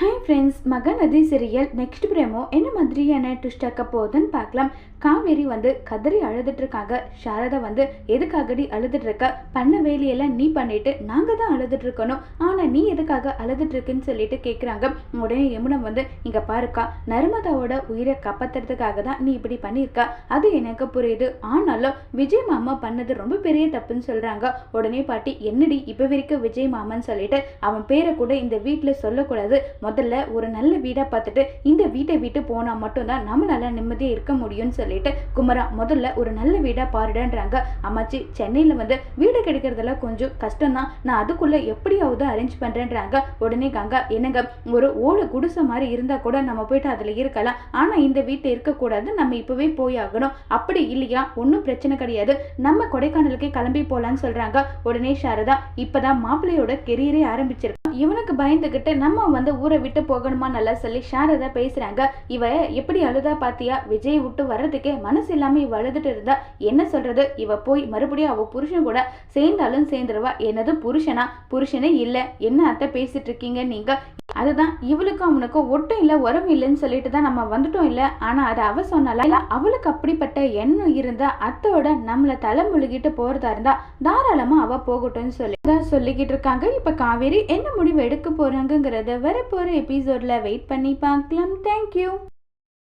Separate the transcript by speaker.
Speaker 1: Hi friends Mahanadi serial next promo என்ன மாதிரியான twist ஆக்க போகுதுன்னு பார்க்கலாம். காவேரி வந்து கதறி அழுதுட்டுருக்காங்க சாரதா வந்து எதுக்காகடி அழுதுட்ருக்க பண்ண வேலையெல்லாம் நீ பண்ணிட்டு நாங்க தான் அழுதுட்ருக்கணும் ஆனால் நீ எதுக்காக அழுதுட்ருக்குன்னு சொல்லிட்டு கேட்குறாங்க உடனே யமுனம் வந்து இங்கே பாருக்கா நர்மதாவோட உயிரை காப்பாத்துறதுக்காக தான் நீ இப்படி பண்ணியிருக்க? அது எனக்கு புரியுது. ஆனாலும் விஜய் மாமா பண்ணது ரொம்ப பெரிய தப்புன்னு சொல்கிறாங்க உடனே பாட்டி என்னடி இப்போ வரைக்கும் விஜய் மாமான்னு சொல்லிட்டு அவன் பேரை கூட இந்த வீட்டில் சொல்லக்கூடாது. முதல்ல ஒரு நல்ல வீடாக பார்த்துட்டு இந்த வீட்டை விட்டு போனால் மட்டும்தான் நம்மளால நிம்மதியாக இருக்க முடியும்னு சொல்லிட்டு குமரா முதல்ல ஒரு நல்ல வீடாக பாருடன்றாங்க. அம்மாச்சி சென்னையில் வந்து வீடு கிடைக்கிறதெல்லாம் கொஞ்சம் கஷ்டம்தான். நான் அதுக்குள்ளே எப்படியாவது அரேஞ்ச் பண்ணுறேன்றாங்க உடனே கங்கா என்னங்க ஒரு ஓடு குடிசை மாதிரி இருந்தால் கூட நம்ம போயிட்டு அதில் இருக்கலாம். ஆனால் இந்த வீட்டை இருக்கக்கூடாது நம்ம இப்போவே போய் ஆகணும். அப்படி இல்லையா? ஒன்றும் பிரச்சனை கிடையாது. நம்ம கொடைக்கானலுக்கே கிளம்பி போகலான்னு சொல்கிறாங்க உடனே சாரதா இப்பதான் மாப்பிள்ளையோட கெரியரே ஆரம்பிச்சிருக்கு இவனுக்கு பயந்துக்கிட்டு நம்ம வந்து ஊரை விட்டு போகணுமா நல்லா சொல்லி சாரதா பேசுறாங்க. இவ எப்படி அழுதா பாத்தியா? விஜய் விட்டு வர்றதுக்கே மனசு இல்லாம இவ அழுதுட்டு இருந்தா என்ன சொல்றது? இவ போய் மறுபடியும் அவ புருஷன் கூட சேர்ந்தாலும் சேர்ந்துருவா. என்னது புருஷனா? புருஷனே இல்ல. என்ன அத்தை பேசிட்டு இருக்கீங்க நீங்க? அதுதான் இவளுக்கும் அவனுக்கும் ஒட்டும் இல்லை உறவு இல்லைன்னு சொல்லிட்டு தான் நம்ம வந்துட்டோம் இல்லை. ஆனால் அது அவ சொன்னால இல்லை அவளுக்கு அப்படிப்பட்ட எண்ணம் இருந்தா அத்தோட நம்மளை தலை முழுகிட்டு போறதா இருந்தா தாராளமாக அவ போகட்டும்னு சொல்லி தான் சொல்லிக்கிட்டு இருக்காங்க. இப்போ காவேரி என்ன முடிவு எடுக்க போறாங்கங்கிறத வரப்போற எபிசோட்ல வெயிட் பண்ணி பார்க்கலாம். தேங்க்யூ